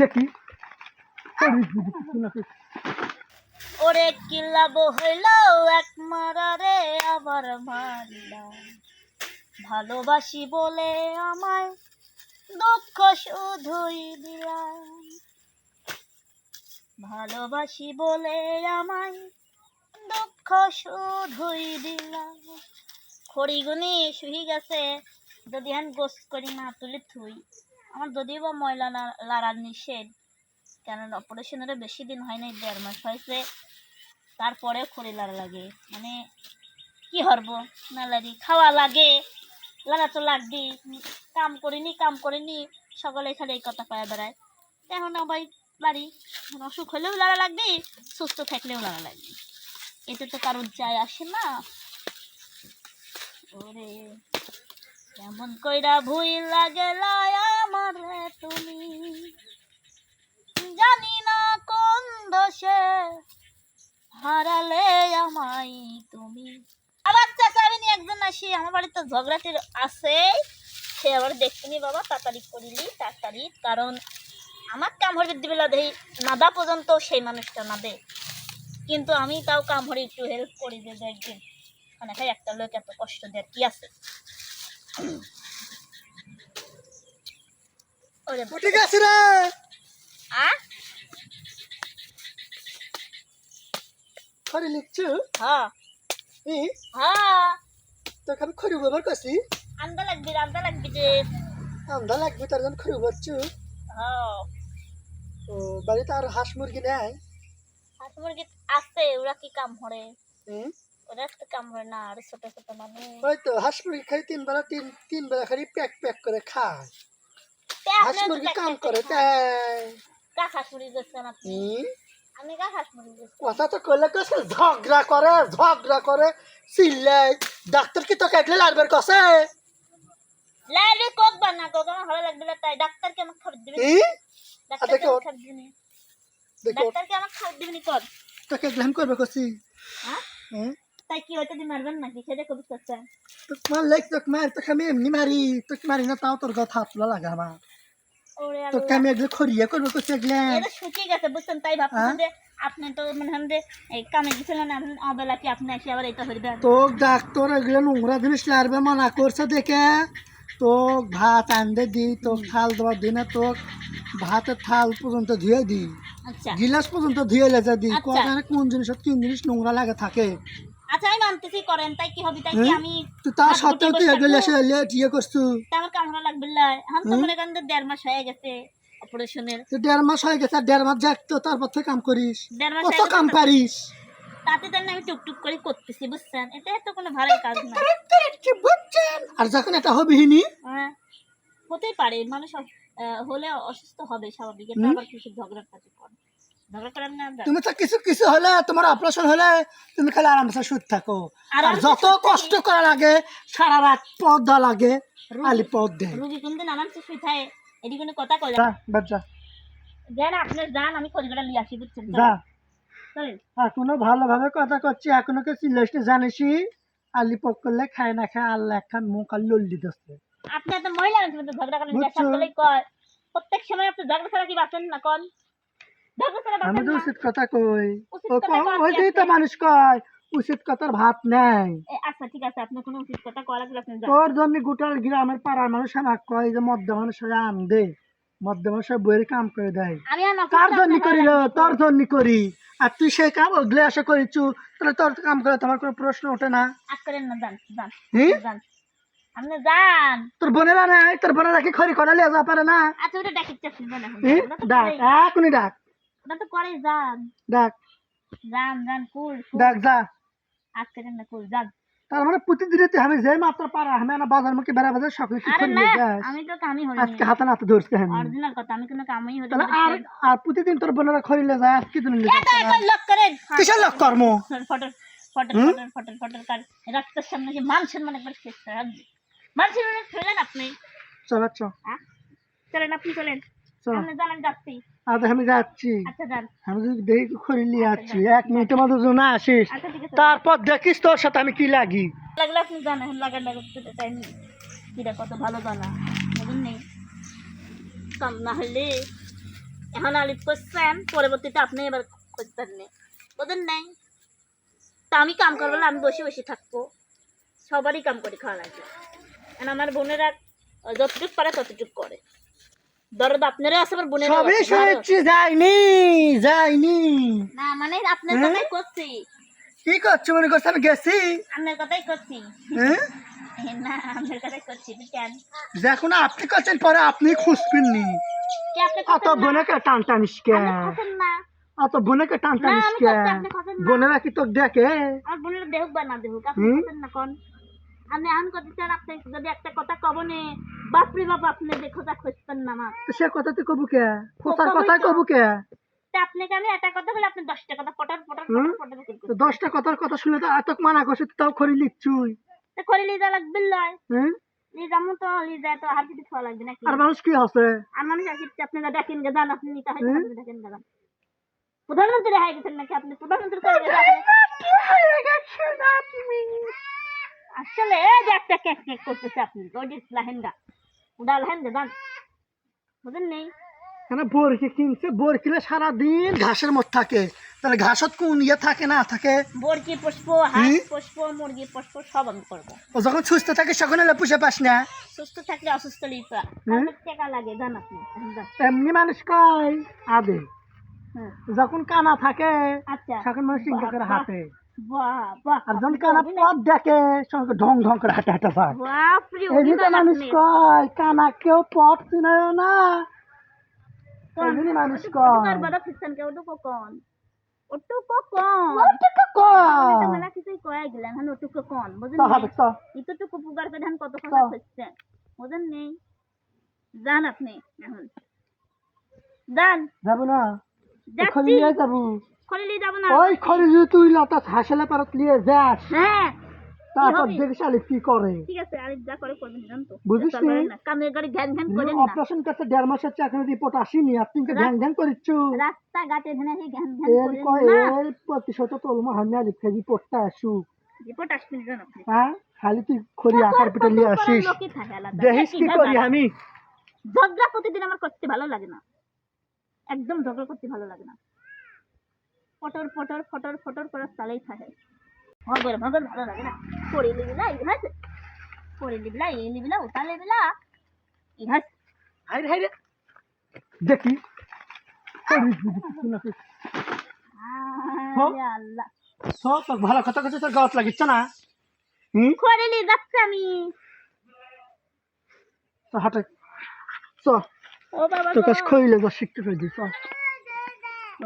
দেখি। ওরে কিল্লাব হইল, এক মারারে আবার মারিলাম ভালোবাসি বলে আমায় দুঃখ শুধুই দিলাম। ভালোবাসি বলে আমায় দুঃখ শুধুই দিলাম। খড়িগুনি শুই গেছে, যদি হ্যান গোস করি না তুলে থুই। আমার যদিও বা ময়লা লাড়ার নিষেধ কেন অপারেশনের বেশি দিন হয় নাই, দেড় মাস হয়েছে তারপরে খড়ি লাড়া লাগে। মানে কি হরব? না লাড়ি, খাওয়া লাগে, লাড়া তো লাগবি কাম করিনি কাম করিনি, সকলে খালি এই কথা পায় বেড়ায়। এখন ভাই বাড়ি অসুখ হলেও লাড়া লাগবে সুস্থ থাকলেও লাড়া লাগবে এতে তো কারোর যায় আসে না। ওরে। কেমন কইরা ভুই লাগে আমার তুমি? জানি না কোন দোষে হারালে আমায় তুমি? আবার চাচাবি নি একজন আসি, আমার বাড়িতে ঝগড়াটির আছে। সে আবার দেখতেনি বাবা, তাড়াতাড়ি করিলি, তাড়াতাড়ি, কারণ আমার কাম হরে দিবে দেই নাদা পর্যন্ত সেই মানুষটা না দে কিন্তু আমি তাও কাম হরে একটু হেল্প করি যে একদিন মানে একটা লোক এত কষ্ট দেয় কি আছে? ওরে আছে রে। আ? খড়ি লিখছো? হ্যাঁ ই? হ্যাঁ তোকে আমি খড়ি ব্যবহার করছি আন্দা লাগবি আন্দা লাগবি যে আন্দা লাগবে তার জন্য খড়ি ব্যবহারছো হ্যাঁ ও বাড়িতে আর হাঁস মুরগি নেই? হাঁস মুরগি আছে ওরা কি কাম হরে হুম? ওরা তো কাম হরে না আর ছোট ছোট মানুষ। ওই তো হাঁস মুরগি খাই তিন বেলা তিন তিন বেলা খালি প্যাক প্যাক করে খায়। হাঁস মুরগি কাম করে তাই। কাক হাঁস মুরগি করছেন আপনি আমি কাক হাঁস মুরগি করছি কথা তো কইলে কইছে ঝগড়া করে ঝগড়া করে চিল্লাই ডাক্তার কি তো কাটলে লাগবার কসে? লাইলে কোক বানা কোক আমার ভালো লাগবে না তাই। ডাক্তারকে আমাকে খাবার দিবেন ই? ডাক্তারকে দেখো। আমাকে খাবার দিবেন দেখো। ডাক্তারকে আমাকে খাবার দিবেন কর? তোকে গ্রহণ করবে কসি? হ্যাঁ? হুম তাই কি দিয়ে মারবেন নাকি? সেটা কবি তোকে মার লেখ তোকে মার তোকে আমি এমনি মারি তোকে মারি না তাও তোর কথা লাগা আমার। তোকে আমি খড়িয়ে করব কসি এগুলা এটা শুকিয়ে গেছে বুঝছেন? তাই ভাবছেন হ্যাঁ? যে আপনি তো মনে যে এই কামে গেছিলেন এখন অবেলা কি আপনি এসে আবার এটা হইবেন তো ডাক্তার এগুলো নোংরা জিনিস লারবে মানা করছে দেখে। তো ভাত আনতে দি তো থাল দেওয়ার দিনে তো ভাতের থাল পর্যন্ত ধুয়ে দি। আচ্ছা। গিলাস পর্যন্ত ধুয়ে লেজা দি। আচ্ছা। কোন জিনিস কোন জিনিস নোংরা লাগে থাকে। আচ্ছা আমি মানতেছি করেন তাই কি হবে তাই কি আমি তো তার তুই এগুলো এসে লেট ইয়ে করছু। তা আমার কামড়া লাগবে এখন তো মনে করেন দেড় মাস হয়ে গেছে অপারেশনের। তো দেড় মাস হয়ে গেছে দেড় মাস যাক তো তারপর থেকে কাম করিস। কত কাম পারিস? তাতে আমি টুকটুক করে করতেছি বুঝছেন? এটা তো কোনো ভালো কাজ না। আর যখন এটা হবে হিনি? হ্যাঁ হতেই পারে মানুষ হলে অসুস্থ হবে স্বাভাবিক এটা আবার কিছু ঝগড়ার কাছে করে। না তুমি তো কিছু কিছু হলে তোমার অপারেশন হলে তুমি খালি আরামসে সুদ থাকো। আর যত কষ্ট করা লাগে সারা রাত পদ লাগে আলি পদ দেয়। রুগী কোনদিন আমার সে শুয়ে থাকে এটি কোনো কথা কয় যা বাচ্চা যান আপনি যান আমি খড়িগড়া নিয়ে আসি বুঝছেন যা। এখনও ভালোভাবে কথা করছি এখনও কে সিলেস্টে জানিসই। আলি পক করলে খায় না খায় আল্লাহ একটা মুখ আর লল্লি দিচ্ছে আপনি এত মহিলা ঝগড়া করেন কয়। প্রত্যেক সময় আপনি ঝগড়া ছাড়া কি বাঁচেন না কন? ছাড়া আমি তো উচিত কথা কই। কয় ওই যেই তো মানুষ কয় উচিত কথার ভাত নেই। আচ্ছা ঠিক আছে আপনি কোনো উচিত কথা করা লাগলে আপনি তোর জন্য গোটাল গ্রামের পাড়ার মানুষ আমাকে কয় যে মদ্য মানুষ আম দে। মদ্য মানুষ বইয়ের কাম করে দেয়। কার জন্য করিল তোর জন্য করি। আর তুই সেই কাম ওগুলো আশা করিছু তাহলে তোর কাম করে তোমার কোনো প্রশ্ন ওঠে না। করেন না যান যান আপনি যান। তোর বোনেরা নাই তোর বোনেরা কি খড়ি করা লিয়ে যা পারে না? আচ্ছা ওটা ডাকি চাচ্ছি যান এখন। হুম? ওটা তো ডাক এখনই ডাক। ওটা তো করেই যান। ডাক যান যান কুল। ডাক যা। আজ করেন না কুল যান। তার মানে প্রতিদিন তুই আমি যে মাত্র পারা আমি না বাজার মুখে বেড়া বাজার সকলে কি আরে করে না নিয়ে যাস। আমি তো কামই হই আজকে হাতে নাতে ধরছে আমি। অরিজিনাল কথা আমি কোনো কামই হই তাহলে আর আর প্রতিদিন তোর বোনেরা খড়িলে যায় আজকে দিন এটা এখন লক করেন কিসের লোক কর্ম? ফটর হুম? ফটর ফটর ফটর কার। রাস্তার সামনে যে মান সম্মান একবার শেষ করে রাখবে মান ফেলেন আপনি? চল চ হ্যাঁ? চলেন আপনি চলেন। চল আমি যাচ্ছি। আমি যাচ্ছি। আচ্ছা যাচ্ছি এক মিনিটের জন্য আসিস আচ্ছা আছে। তারপর দেখিস তোর সাথে আমি কি লাগি। লাগলে আপনি জান এখন লাগার লাগার টাইম কত ভালো জানা। বুঝুন নেই কাম না হলে এখন আলিপ করছেন পরবর্তীতে আপনি এবার করতেন নেই? তা আমি কাম করব আমি বসে বসে থাকব। সবারই কাম করে খাওয়া লাগে আর আমার বোনেরা যতটুক পারে ততটুক করে। দরদ আপনারা আছে আমার বোনেরা সবই শুনেছি যাইনি যাইনি। না মানে আপনার হ্যাঁ? কথাই করছি। কি করছ মনে করছ আমি গেছি? আপনার কথাই করছি। হ্যাঁ? না আপনার কথাই করছি কেন দেখুন আপনি করছেন পরে আপনি খুঁজবেন নি অত? বোনেকে টান টানিস কে? অত বোনেকে টান টানিস কে? বোনেরা কি তোর দেখে? বোনের দেহুক বা না দেহুক আপনি না কোন। আপনি এখন করতে চান আপনি যদি একটা কথা কবনে বাপরে বাপ আপনি দেখো তা খুঁজতেন না আমার তো সে কথাতে কবু কে? কবই কথাই কবু কে? তা আপনাকে আমি একটা কথা বলে আপনি দশটা কথা পটার পটার? পটার পটার দশটা কথার কথা শুনে তো এত মানা করছে তাও খড়ি লিখছুই। তা করে লিজা লাগবে লয়। হ্যাঁ লিজামু তো লিজা তো হার কিছু খাওয়া লাগবে নাকি? আর মানুষ কি হচ্ছে আর মানুষ আসি আপনারা দেখেন গে জান আপনি নিতে হয় দেখেন গে প্রধানমন্ত্রী হাই গেছেন নাকি আপনি? প্রধানমন্ত্রী তো হয়ে গেছেন আপনি। আসলে এই যে একটা কেক কেক করতেছে আপনি ওই লেহেঙ্গা। ওটা লেহেঙ্গা জান? বুঝেন নেই? কেন বরকি কিনছে? বর কিনে সারাদিন ঘাসের মধ্যে থাকে। তাহলে ঘাসত কোন ইয়ে থাকে না থাকে? বরকি পুষ্প হাঁস? পুষ্প মুরগি পুষ্প সব আমি করব। ও যখন সুস্থ থাকে তখন এলে পুষে পাস না? সুস্থ থাকলে অসুস্থ লিপা? টাকা লাগে জান আপনি? এমনি মানুষ কয়? আদে। যখন কানা থাকে আচ্ছা। তখন মানুষ চিন্তা করে বাহ আর যখন পথ দেখে সঙ্গে ঢং ঢং করে হাঁটে হাঁটে যায়। এই যে তো অভিমান মানুষ কয় কানা কেউ পথ চিনায় না। মানুষ কয় কোন ওটুকু ওটুকু কয়ে গেলেন হ্যাঁ ওটুকু বুঝেন পুগার করে কত। কথা বুঝেন নেই? যান আপনি এখন। যান। যাব না। যাচ্ছি। যাব। খলিলি যাব না ওই তুই লতা হাসেলে পারত নিয়ে যাস। হ্যাঁ তারপর দেখিস আলি কি করে? ঠিক আছে আর যা করে করবেন জান তো বুঝিস চেষ্টা করেন নি? কামের গাড়ি ঘ্যান ঘ্যান করেন না। অপারেশন করতে দেড় মাসের চাকরি রিপোর্ট আসেনি আর তুমি ধ্যান ধ্যান করিচ্ছু রাস্তা ঘাটে ধানে ঘ্যান ঘ্যান এর করেন কয় না। এর প্রতিশত তোলমা আমি আলি রিপোর্টটা আসু। রিপোর্ট জান? হ্যাঁ? খালি তুই খড়ি আকার পিঠে নিয়ে আসিস। দেখিস কি করি আমি? ঝগড়া প্রতিদিন আমার করতে ভালো লাগে না। একদম ঝগড়া করতে ভালো লাগে না। পটর পটর ফটর ফটর করার চালেই থাকে ভগর ভগর ভালো লাগে না? পড়ে লিবিলা ইহাস পড়ে লিবিলা এই লিবিলা ওটা লিবিলা ইহাস হাই রে হাই রে। দেখি। না সব ভালো কথা কথা তোর গাছ লাগিচ্ছে না? হুম? করে লি যাচ্ছে আমি। তো হাটে চ। ও বাবা তোর গো। কাছে খইলে যা শিখতে পারি চ। চ।